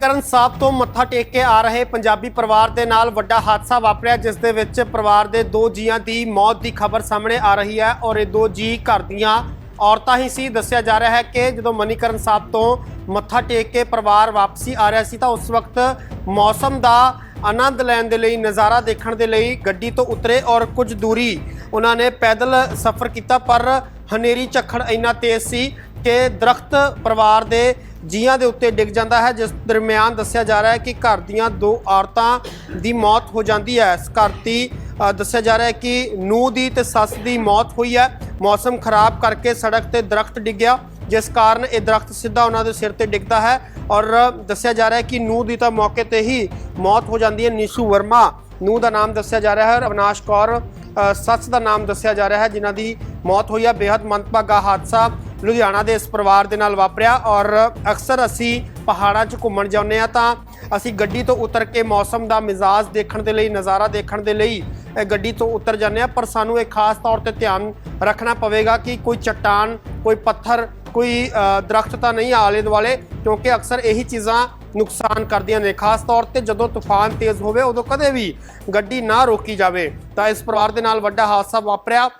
ਕਰਨ ਸਾਹਿਬ ਤੋਂ ਮੱਥਾ ਟੇਕ ਕੇ ਆ ਰਹੇ ਪੰਜਾਬੀ ਪਰਿਵਾਰ ਦੇ ਨਾਲ ਵੱਡਾ ਹਾਦਸਾ ਵਾਪਰਿਆ, ਜਿਸ ਦੇ ਵਿੱਚ ਪਰਿਵਾਰ ਦੇ ਦੋ ਜੀਆਂ ਦੀ ਮੌਤ ਦੀ ਖਬਰ ਸਾਹਮਣੇ ਆ ਰਹੀ ਹੈ ਔਰ ਇਹ ਦੋ ਜੀ ਘਰ ਦੀਆਂ ਔਰਤਾਂ ਹੀ ਸੀ। ਦੱਸਿਆ ਜਾ ਰਿਹਾ ਹੈ ਕਿ ਜਦੋਂ ਮਨੀਕਰਨ ਸਾਹਿਬ ਤੋਂ ਮੱਥਾ ਟੇਕ ਕੇ ਪਰਿਵਾਰ ਵਾਪਸੀ ਆ ਰਿਹਾ ਸੀ ਤਾਂ ਉਸ ਵਕਤ ਮੌਸਮ ਦਾ ਆਨੰਦ ਲੈਣ ਦੇ ਲਈ, ਨਜ਼ਾਰਾ ਦੇਖਣ ਦੇ ਲਈ ਗੱਡੀ ਤੋਂ ਉਤਰੇ ਔਰ ਕੁਝ ਦੂਰੀ ਉਹਨਾਂ ਨੇ ਪੈਦਲ ਸਫ਼ਰ ਕੀਤਾ, ਪਰ ਹਨੇਰੀ ਝੱਖੜ ਇੰਨਾ ਤੇਜ਼ ਸੀ ਕਿ ਦਰਖਤ ਪਰਿਵਾਰ ਦੇ ਜੀਆਂ ਦੇ ਉੱਤੇ ਡਿੱਗ ਜਾਂਦਾ ਹੈ, ਜਿਸ ਦਰਮਿਆਨ ਦੱਸਿਆ ਜਾ ਰਿਹਾ ਹੈ ਕਿ ਘਰ ਦੀਆਂ ਦੋ ਔਰਤਾਂ ਦੀ ਮੌਤ ਹੋ ਜਾਂਦੀ ਹੈ। ਇਸ ਘਰ ਦੀ ਦੱਸਿਆ ਜਾ ਰਿਹਾ ਹੈ ਕਿ ਨੂੰਹ ਦੀ ਤੇ ਸੱਸ ਦੀ ਮੌਤ ਹੋਈ ਹੈ। ਮੌਸਮ ਖਰਾਬ ਕਰਕੇ ਸੜਕ ਤੇ ਦਰਖਤ ਡਿੱਗਿਆ ਜਿਸ ਕਾਰਨ ਇਹ ਦਰਖਤ ਸਿੱਧਾ ਉਹਨਾਂ ਦੇ ਸਿਰ ਤੇ ਡਿੱਗਦਾ ਹੈ ਔਰ ਦੱਸਿਆ ਜਾ ਰਿਹਾ ਹੈ ਕਿ ਨੂੰਹ ਦੀ ਤਾਂ ਮੌਕੇ ਤੇ ਹੀ ਮੌਤ ਹੋ ਜਾਂਦੀ ਹੈ। ਨਿਸ਼ੂ ਵਰਮਾ, ਨੂੰਹ ਦਾ ਨਾਮ ਦੱਸਿਆ ਜਾ ਰਿਹਾ ਹੈ ਅਵਨਾਸ਼ ਕੌਰ ਸੱਸ ਦਾ ਨਾਮ ਦੱਸਿਆ ਜਾ ਰਿਹਾ ਹੈ, ਜਿਨ੍ਹਾਂ ਦੀ ਮੌਤ ਹੋਈ ਹੈ। ਬੇहद ਮੰਦਭਾਗਾ ਹਾਦਸਾ ਲੁਧਿਆਣਾ ਦੇ ਇਸ ਪਰਿਵਾਰ ਦੇ ਨਾਲ ਵਾਪਰਿਆ ਔਰ ਅਕਸਰ ਅਸੀਂ ਪਹਾੜਾਂ 'ਚ ਘੁੰਮਣ ਜਾਂਦੇ ਆ ਤਾਂ ਅਸੀਂ ਗੱਡੀ ਤੋਂ ਉਤਰ ਕੇ ਮੌਸਮ ਦਾ ਮਿਜ਼ਾਜ ਦੇਖਣ ਦੇ ਲਈ ਨਜ਼ਾਰਾ ਦੇਖਣ ਦੇ ਲਈ ਗੱਡੀ ਤੋਂ ਉਤਰ ਜਾਂਦੇ ਆ ਪਰ ਸਾਨੂੰ ਇਹ ਖਾਸ ਤੌਰ ਤੇ ਧਿਆਨ ਰੱਖਣਾ ਪਵੇਗਾ ਕਿ ਕੋਈ ਚਟਾਨ ਕੋਈ ਪੱਥਰ ਕੋਈ ਅ, ਦਰਖਤ ਤਾਂ ਨਹੀਂ ਆਲੇ ਦੁਆਲੇ ਕਿਉਂਕਿ ਅਕਸਰ ਇਹੀ ਚੀਜ਼ਾਂ ਨੁਕਸਾਨ ਕਰਦੀਆਂ ਨੇ। ਖਾਸ ਤੌਰ ਤੇ ਜਦੋਂ ਤੂਫਾਨ ਤੇਜ਼ ਹੋਵੇ ਉਦੋਂ ਕਦੇ ਵੀ ਗੱਡੀ ਨਾ ਰੋਕੀ ਜਾਵੇ। ਤਾਂ ਇਸ ਪਰਿਵਾਰ ਦੇ ਨਾਲ ਵੱਡਾ ਹਾਦਸਾ ਵਾਪਰਿਆ।